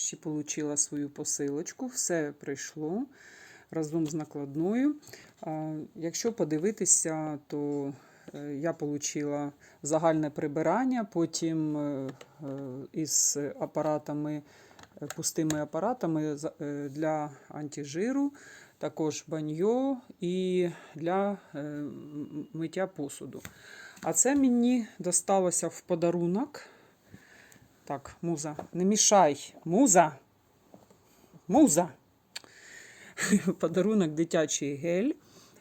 Нарешті отримала свою посилочку, все прийшло разом з накладною. Якщо подивитися, то е, я отримала загальне прибирання, потім е, е, із апаратами, пустими апаратами для антижиру, також баньо і для миття посуду. А це мені досталося в подарунок. Так, муза, не мішай. Муза. Муза. Подарунок дитячий гель.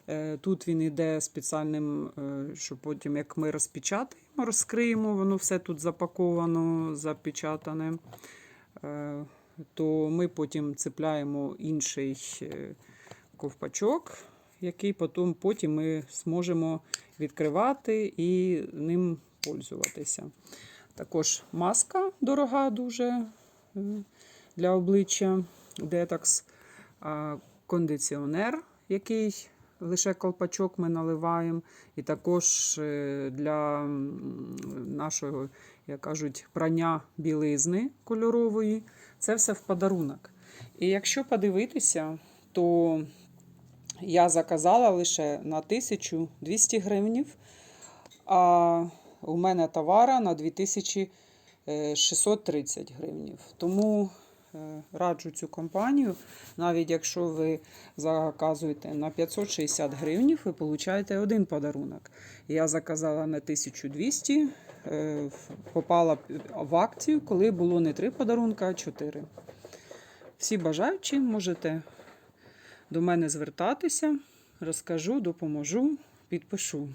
Е, Тут він йде спеціальним, е, що потім, як ми розпечатаємо, розкриємо, воно все тут запаковано, запечатане. Е, То ми потім цепляємо інший ковпачок, який потім, потім ми зможемо відкривати і ним пользуватися. Також маска дорога дуже е, для обличчя Detox, кондиціонер, який лише колпачок ми наливаємо, і також е, для нашого, як кажуть, прання білизни кольорової. Це все в подарунок. І якщо подивитися, то я заказала лише на 1200 гривнів, а у мене товара на 2630 гривнів. Тому е, раджу цю компанію. Навіть якщо ви заказуєте на 560 гривнів, ви получаєте один подарунок. Я заказала на 1200, е, попала в акцію, коли було не три подарунка, а чотири. Всі бажаючі можете до мене звертатися, розкажу, допоможу, підпишу.